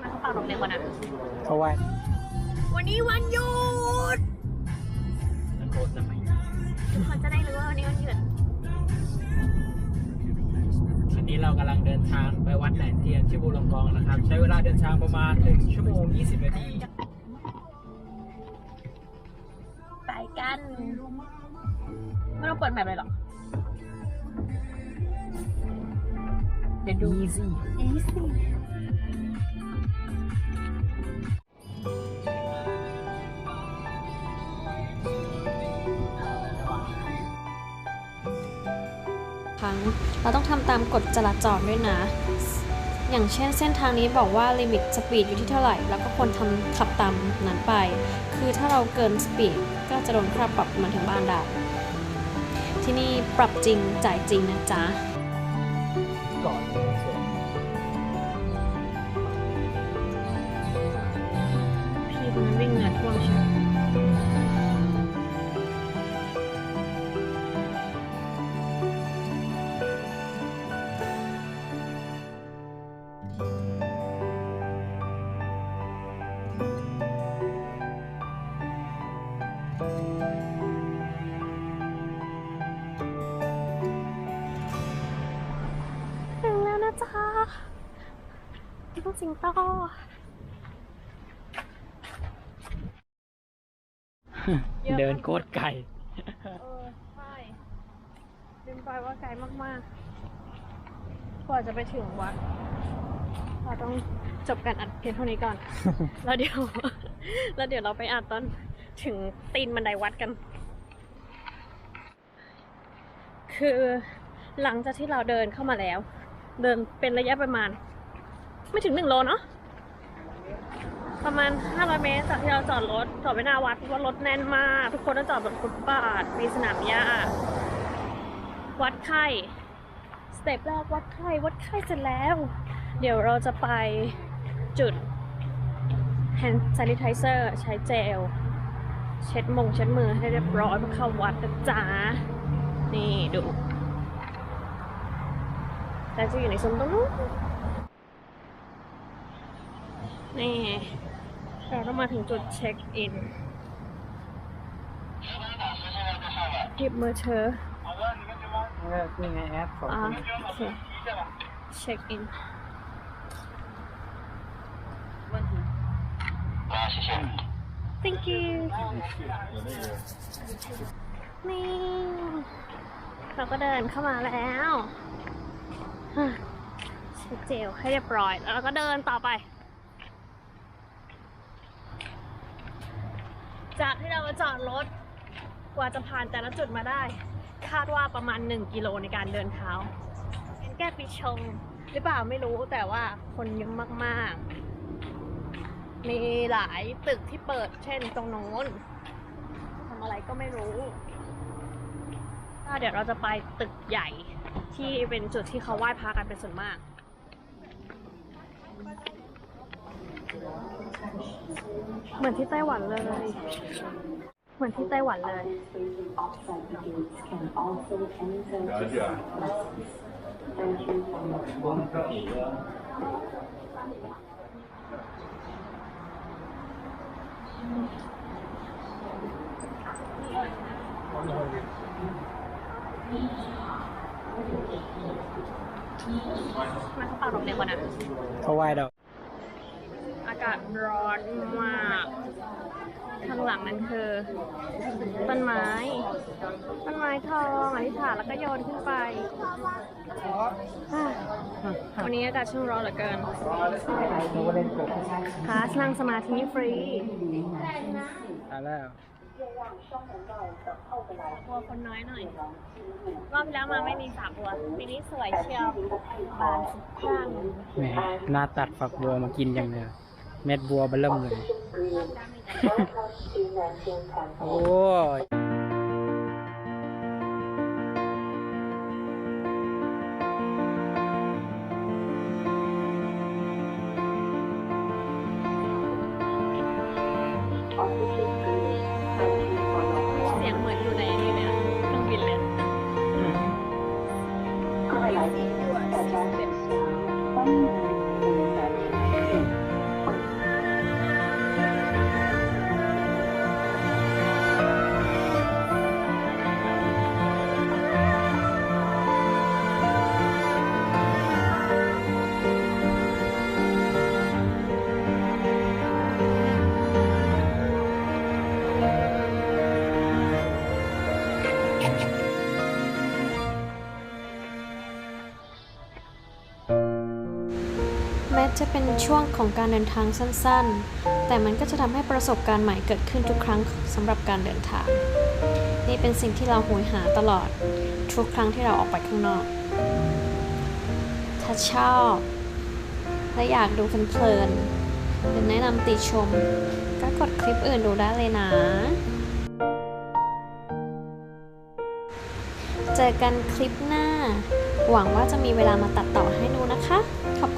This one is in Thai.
มันเขาเป่านมเร็วกว่านะเพราะว่าวันนี้วันหยุดตะโกนทำไมทุกคนจะได้รู้ว่าวันนี้วันหยุดทีนี้เรากำลังเดินทางไปวัดแหลมเทียนที่บูรองกองนะครับ ใช้เวลาเดินทางประมาณ1ชั่วโมง 20 นาที ไปกัน ไม่ต้องเปิดแบบเลยหรอ เดี๋ยวดู easy easy ครั้งเราต้องทำตามกฎจราจรด้วยนะ อย่างเช่นเส้นทางนี้บอกว่าลิมิตสปีดอยู่ที่เท่าไหร่ แล้วก็ควรทำขับตามนั้นไป คือถ้าเราเกินสปีดก็จะโดนค่าปรับมาถึงบ้านได้ ที่นี่ปรับจริงจ่ายจริงนะจ๊ะก่อน จ๊ะลูกสิงโตเดินโคตรไกลเออใช่ลืมไปว่าไกลมากๆ กว่าจะไปถึงวัด เราต้องจบการอัดเพียงเท่านี้ก่อน แล้วเดี๋ยว แล้วเดี๋ยวเราไปอัดตอนถึงตีนบันไดวัดกัน คือหลังจากที่เราเดินเข้ามาแล้ว เดินเป็นระยะประมาณ ไม่ถึงหนึ่งโลเนาะประมาณ 500 เมตรจากที่เราจอดรถจอดไว้หน้าวัดเพราะว่ารถแน่นมาก ทุกคนต้องจอดบนฟุตบาทมีสนามหญ้าวัดไข้สเต็ปแรกวัดไข้วัดไข้เสร็จแล้ว เดี๋ยวเราจะไปจุด hand sanitizer ใช้เจล เช็ดมงเช็ดมือให้เรียบร้อยเพื่อเข้าวัดนะจ๊ะนี่ดู แต่จะอยู่ในซุ้มตรงนู้นนี่ เราต้องมาถึงจุดเช็คอินหยิบมือถือนี่ไงแอปของอ่าโอเคเช็คอิน thank you นี่ เราก็เดินเข้ามาแล้วอะ เช็คเจลให้เรียบร้อย แล้วเราก็เดินต่อไป จากที่เรามาจอดรถ กว่าจะผ่านแต่ละจุดมาได้ คาดว่าประมาณ 1 กิโลในการเดินเท้าเป็นแก้ปีชง หรือเปล่าไม่รู้แต่ว่าคนเยอะมากๆ มีหลายตึกที่เปิดเช่นตรงโน้นทำอะไรก็ไม่รู้เดี๋ยวเราจะไปตึกใหญ่ ที่เป็นจุดที่เขาไหว้พระกันเป็นส่วนมาก เหมือนที่ไต้หวันเลย เหมือนที่ไต้หวันเลย มันเขาเป่านมเร็วกว่านะเพราะว่าดอก อากาศร้อนมากข้างหลังนั้นคือต้นไม้ ต้นไม้ทองอธิษฐานแล้วก็โยนขึ้นไปอะวันนี้อากาศช่างร้อนเหลือเกินคลาสนั่งสมาธิฟรีตายแล้ว บัวคนน้อยหน่อย รอบที่แล้วมาไม่มีสามบัว ปีนี้สวยเชียวบานสุดข้างแหมหน้าตัดฝักบัวมากินอย่างเดียวเม็ดบัวเบะเริ่มเลย โอ้ย แม้จะเป็นช่วงของการเดินทางสั้นๆ แต่มันก็จะทำให้ประสบการณ์ใหม่เกิดขึ้นทุกครั้งสำหรับการเดินทาง นี่เป็นสิ่งที่เราหยหาตลอด ทุกครั้งที่เราออกไปข้างนอก ถ้าชอบ และอยากดูเพลินๆหรือแนะนำติชม ก็กดคลิปอื่นดูได้เลยนะ เจอกันคลิปหน้า หวังว่าจะมีเวลามาตัดต่อให้ดูนะคะ ขอบ